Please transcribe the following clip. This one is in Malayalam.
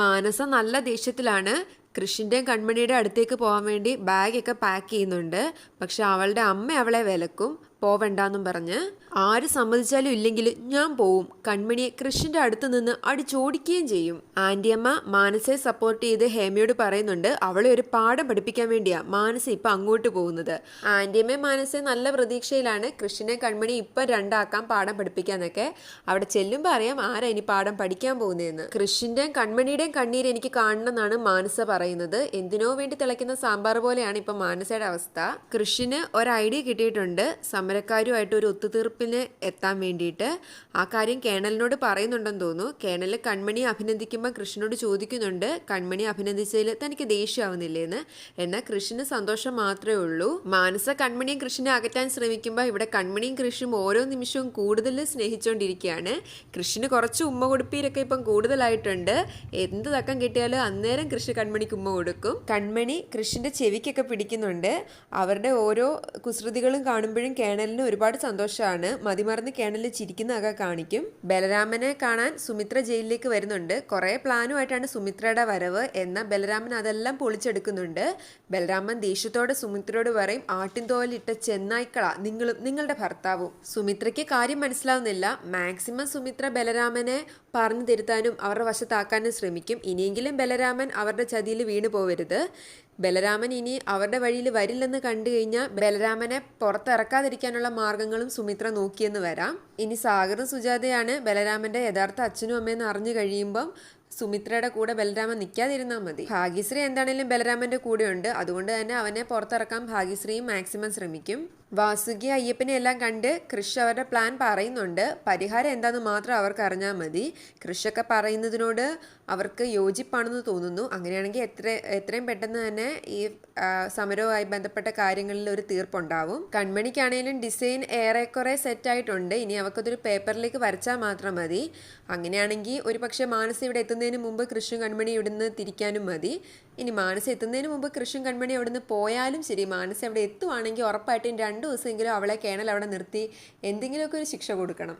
മാനസ നല്ല ദേഷ്യത്തിലാണ്. കൃഷിന്റെയും കൺമണിയുടെ അടുത്തേക്ക് പോകാൻ വേണ്ടി ബാഗൊക്കെ പാക്ക് ചെയ്യുന്നുണ്ട്. പക്ഷെ അവളുടെ അമ്മ അവളെ വിലക്കും. പോവണ്ടെന്നും പറഞ്ഞ് ആര് സമ്മതിച്ചാലും ഇല്ലെങ്കിലും ഞാൻ പോവും. കൺമണിയെ കൃഷിന്റെ അടുത്ത് നിന്ന് അടിച്ചോടിക്കുകയും ചെയ്യും. ആന്റിയമ്മ മാനസയെ സപ്പോർട്ട് ചെയ്ത് ഹേമയോട് പറയുന്നുണ്ട് അവളെ ഒരു പാഠം പഠിപ്പിക്കാൻ വേണ്ടിയാ മാനസ ഇപ്പൊ അങ്ങോട്ട് പോകുന്നത്. ആന്റിയമ്മയും മാനസയെ നല്ല പ്രതീക്ഷയിലാണ് കൃഷിനെ കൺമണി ഇപ്പൊ രണ്ടാക്കാൻ പാഠം പഠിപ്പിക്കാന്നൊക്കെ. അവിടെ ചെല്ലുമ്പോൾ അറിയാം ആരാ ഇനി പാഠം പഠിക്കാൻ പോകുന്നതെന്ന് കൃഷിന്റെയും കൺമണിയുടെയും കണ്ണീര് എനിക്ക് കാണണമെന്നാണ് മാനസ പറയുന്നത്. എന്തിനോ വേണ്ടി തിളയ്ക്കുന്ന സാമ്പാർ പോലെയാണ് ഇപ്പൊ മാനസയുടെ അവസ്ഥ. കൃഷിന് ഒരു ഐഡിയ കിട്ടിയിട്ടുണ്ട്. സമരക്കാരുമായിട്ട് ഒരു ഒത്തുതീർപ്പിന് എത്താൻ വേണ്ടിയിട്ട് ആ കാര്യം കേണലിനോട് പറയുന്നുണ്ടെന്ന് തോന്നുന്നു. കേണൽ കൺമണി അഭിനന്ദിക്കുമ്പോൾ കൃഷ്ണനോട് ചോദിക്കുന്നുണ്ട് കൺമണി അഭിനന്ദിച്ചതിൽ തനിക്ക് ദേഷ്യമാവുന്നില്ലേന്ന്. എന്നാൽ കൃഷ്ണന് സന്തോഷം മാത്രമേ ഉള്ളൂ. മാനസ കൺമണിയും കൃഷ്ണനെ അകറ്റാൻ ശ്രമിക്കുമ്പോൾ ഇവിടെ കൺമണിയും കൃഷ്ണും ഓരോ നിമിഷവും കൂടുതൽ സ്നേഹിച്ചുകൊണ്ടിരിക്കുകയാണ് കൃഷ്ണന് കുറച്ച് ഉമ്മ കൊടുപ്പീരൊക്കെ ഇപ്പം കൂടുതലായിട്ടുണ്ട്. എന്ത് തക്കം കിട്ടിയാലും അന്നേരം കൃഷ്ണ കൺമണിക്ക് ഉമ്മ കൊടുക്കും. കൺമണി കൃഷ്ണന്റെ ചെവിക്കൊക്കെ പിടിക്കുന്നുണ്ട്. അവരുടെ ഓരോ കുസൃതികളും കാണുമ്പോഴും കേണലിന് ഒരുപാട് സന്തോഷമാണ് മതിമറന്ന് കേണലിൽ ചിരിക്കുന്നതൊക്കെ കാണിക്കും. ബലരാമനെ കാണാൻ സുമിത്ര ജയിലിലേക്ക് വരുന്നുണ്ട്. കുറേ പ്ലാനുമായിട്ടാണ് സുമിത്രയുടെ വരവ്. എന്നാൽ ബലരാമൻ അതെല്ലാം പൊളിച്ചെടുക്കുന്നുണ്ട്. ബലരാമൻ ദേഷ്യത്തോടെ സുമിത്രയോട് പറയും ആട്ടിൻതോലിട്ട ചെന്നായ്ക്കള നിങ്ങളും നിങ്ങളുടെ ഭർത്താവും. സുമിത്രയ്ക്ക് കാര്യം മനസ്സിലാവുന്നില്ല. മാക്സിമം സുമിത്ര ബലരാമനെ പറഞ്ഞു തിരുത്താനും അവരുടെ വശത്താക്കാനും ശ്രമിക്കും. ഇനിയെങ്കിലും ബലരാമൻ അവരുടെ ചതിയിൽ വീണു പോവരുത് ബലരാമൻ ഇനി അവരുടെ വഴിയിൽ വരില്ലെന്ന് കണ്ടു കഴിഞ്ഞാൽ ബലരാമനെ പുറത്തിറക്കാതിരിക്കാനുള്ള മാർഗങ്ങളും സുമിത്ര നോക്കിയെന്ന് വരാം. ഇനി സാഗറും സുജാതയാണ് ബലരാമന്റെ യഥാർത്ഥ അച്ഛനും അമ്മയെന്ന് അറിഞ്ഞു കഴിയുമ്പം സുമിത്രയുടെ കൂടെ ബലരാമൻ നിൽക്കാതിരുന്നാൽ മതി. ഭാഗ്യശ്രീ എന്താണേലും ബലരാമന്റെ കൂടെയുണ്ട്. അതുകൊണ്ട് തന്നെ അവനെ പുറത്തിറക്കാൻ ഭാഗ്യശ്രീയും മാക്സിമം ശ്രമിക്കും. വാസുകി അയ്യപ്പനെ എല്ലാം കണ്ട് കൃഷ് അവരുടെ പ്ലാൻ പറയുന്നുണ്ട്. പരിഹാരം എന്താണെന്ന് മാത്രം അവർക്ക് അറിഞ്ഞാൽ മതി. കൃഷൊക്കെ പറയുന്നതിനോട് അവർക്ക് യോജിപ്പാണെന്ന് തോന്നുന്നു. അങ്ങനെയാണെങ്കിൽ എത്ര എത്രയും പെട്ടെന്ന് തന്നെ ഈ സമരവുമായി ബന്ധപ്പെട്ട കാര്യങ്ങളിൽ ഒരു തീർപ്പുണ്ടാവും. കൺമണിക്കാണെങ്കിലും ഡിസൈൻ ഏറെക്കുറെ സെറ്റായിട്ടുണ്ട് ഇനി അവർക്കതൊരു പേപ്പറിലേക്ക് വരച്ചാൽ മാത്രം മതി. അങ്ങനെയാണെങ്കിൽ ഒരു പക്ഷേ മാനസ ഇവിടെ എത്തുന്നതിന് മുമ്പ് കൃഷ്ണൻ കൺമണി ഇവിടുന്ന് തിരിക്കാനും മതി. ഇനി മാനസ എത്തുന്നതിന് മുമ്പ് കൃഷ്ണൻ കൺമണി അവിടുന്ന് പോയാലും ശരി. മാനസ അവിടെ എത്തുവാണെങ്കിൽ ഉറപ്പായിട്ടും രണ്ട് ദിവസമെങ്കിലും അവളെ കേണൽ അവിടെ നിർത്തി എന്തെങ്കിലുമൊക്കെ ഒരു ശിക്ഷ കൊടുക്കണം.